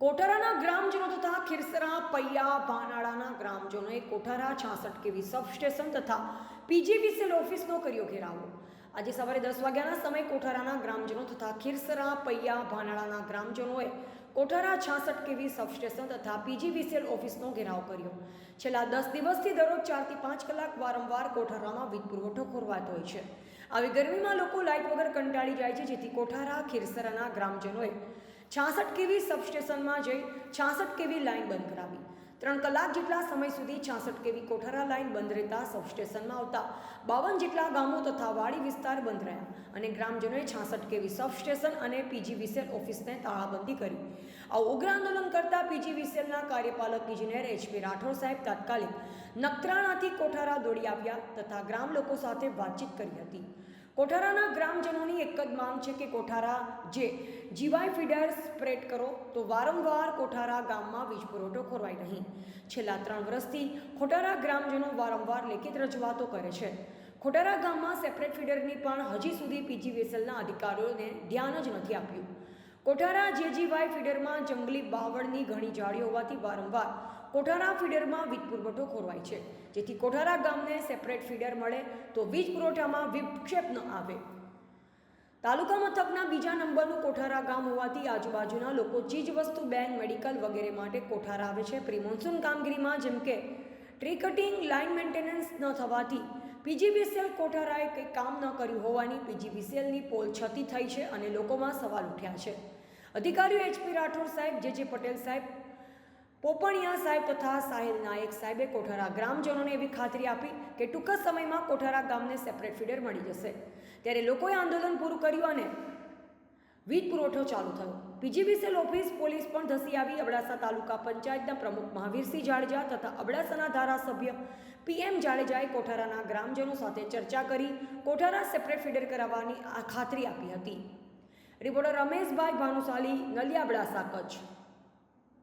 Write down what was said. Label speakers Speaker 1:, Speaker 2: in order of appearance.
Speaker 1: કોઠારાના ગ્રામજનો તથા ખીરસરા, પૈયા ભાનાળાના ગ્રામજનોએ કોઠારા છાસઠ કેવી સબસ્ટેશન તથા પીજીવીસીએલ ઓફિસનો કર્યો ઘેરાવો. આજે સવારે દસ વાગ્યાના સમયે કોઠારાના ગ્રામજનો તથા ખીરસરા, પૈયા ભાનાળાના ગ્રામજનોએ કોઠારા છાસઠ કેવી સબસ્ટેશન તથા પીજીવીસીએલ ઓફિસનો ઘેરાવ કર્યો. છેલ્લા દસ દિવસથી દરરોજ ચારથી પાંચ કલાક વારંવાર કોઠારામાં વીજ પુરવઠો ખોરવાતો હોય છે. આવી ગરમીમાં લોકો લાઇટ વગર કંટાળી જાય છે, જેથી કોઠારા, ખીરસરાના ગ્રામજનોએ છાસઠ કેવી સબસ્ટેશનમાં જઈ છાસઠ કેવી લાઇન બંધ કરાવી. ત્રણ કલાક જેટલા સમય સુધી છાસઠ કેવી કોઠારા લાઇન બંધ રહેતા સબસ્ટેશનમાં આવતા. બાવન જેટલા ગામો તથા વાડી વિસ્તાર બંધ રહ્યા અને ગ્રામજનોએ છાસઠ કેવી સબસ્ટેશન અને પીજી વિસેલ ઓફિસને તાળાબંધી કરી. આ ઉગ્ર આંદોલન કરતા પીજીવીસીએલના કાર્યપાલક ઇજનેર એચપી રાઠોડ સાહેબ તાત્કાલિક નકરાણાથી કોઠારા દોડી આવ્યા તથા ગ્રામ લોકો સાથે વાતચીત કરી હતી. કોઠારાના ગ્રામજનોની એક જ માંગ છે કે કોઠારા જે જીવાય ફીડર સ્પ્રેડ કરો, તો વારંવાર કોઠારા ગામમાં વીજ પુરવઠો ખોરવાય નહીં. છેલ્લા ત્રણ વર્ષથી ખોટારા ગ્રામજનો વારંવાર લેખિત રજૂઆતો કરે છે. ખોટારા ગામમાં સેપરેટ ફીડરની પણ હજી સુધી પીજી વેસલના અધિકારીઓને ધ્યાન જ નથી આપ્યું. કોઠારા જેજીવાય ફીડરમાં જંગલી બાવળની ઘણી જાળી હોવાથી વારંવાર કોઠારા ફીડરમાં વીજ પુરવઠો ખોરવાય છે. જેથી કોઠારા ગામને સેપરેટ ફીડર મળે તો વીજ પુરવઠામાં વિક્ષેપ ન આવે. તાલુકા મથકના બીજા નંબરનું કોઠારા ગામ હોવાથી આજુબાજુના લોકો ચીજવસ્તુ બેંક મેડિકલ વગેરે માટે કોઠારા આવે છે. પ્રી મોન્સૂન કામગીરીમાં જેમ કે ટ્રી કટિંગ લાઇન મેન્ટેનન્સ ન થવાથી પીજીવીસીએલ કોઠારાએ કંઈ કામ ન કર્યું હોવાની પીજીવીસીએલની પોલ છતી થઈ છે અને લોકોમાં સવાલ ઉઠ્યા છે. અધિકારીઓ એચપી રાઠોડ સાહેબ, જે જે પટેલ સાહેબ પોપણિયા સાહેબ તથા સાહિલ નાયક સાહેબે કોઠારા ગ્રામજનોને એવી ખાતરી આપી કે ટૂંક સમયમાં કોઠારા ગામને સેપરેટ ફીડર મળી જશે. ત્યારે લોકોએ આંદોલન પૂરું કર્યું અને વીજ પુરવઠો ચાલુ થયો. પીજીવીસેલ ઓફિસ પોલીસ પણ ધસી આવી. અબડાસા તાલુકા પંચાયતના પ્રમુખ મહાવીરસિંહ જાડેજા તથા અબડાસાના ધારાસભ્ય પીએમ જાડેજાએ કોઠારાના ગ્રામજનો સાથે ચર્ચા કરી કોઠારા સેપરેટ ફીડર કરાવવાની ખાતરી આપી હતી. રિપોર્ટર રમેશભાઈ ભાનુશાલી, નલિયા અબડાસા કચ્છ.